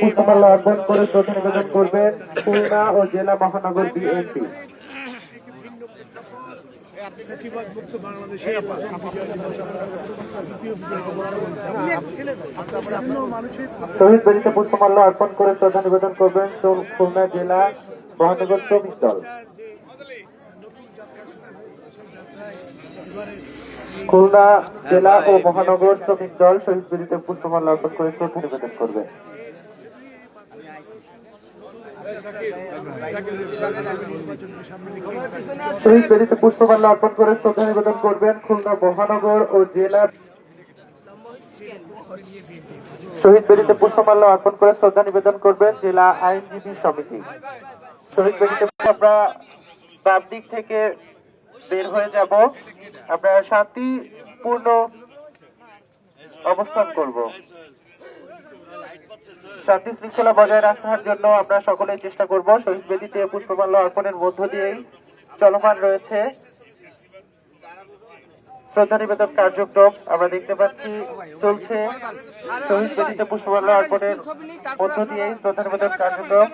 পুষ্পমাল্য অর্পণ করে শ্রদ্ধা নিবেদন করবেন খুলনা ও জেলা মহানগর বিএনপি। শহীদ বেদিতে পুষ্পমাল্য অর্পণ করে শ্রদ্ধা নিবেদন করবেন খুলনা জেলা মহানগর শ্রমিক দল। খুলনা জেলা ও মহানগর শ্রমিক দল শহীদ বেদিতে পুষ্পমাল্য অর্পণ করে শ্রদ্ধা নিবেদন করবে। শহীদ বেদিতে পুষ্পমাল্য অর্পণ করে শ্রদ্ধা নিবেদন করবেন খুলনা মহানগর ও জেলা শহীদ বেদিতে পুষ্পমাল্য অর্পণ করে শ্রদ্ধা নিবেদন করবেন জেলা আইনজীবী সমিতি। শহীদ বেদিতে আমরা বাম দিক থেকে বের হয়ে যাব। আমরা শান্তিপূর্ণ অবস্থান করব। শান্তি শৃঙ্খলা বজায় রাখার জন্য আমরা সকলেই চেষ্টা করব। শহীদ বেদিতে পুষ্পমাল্য অর্পণের মধ্য দিয়েই চলমান রয়েছে। শ্রদ্ধা নিবেদন কার্যক্রম আমরা দেখতে পাচ্ছি চলছে। শহীদ বেদিতে পুষ্পমাল্য অর্পণের মধ্য দিয়েই শ্রদ্ধা নিবেদন কার্যক্রম।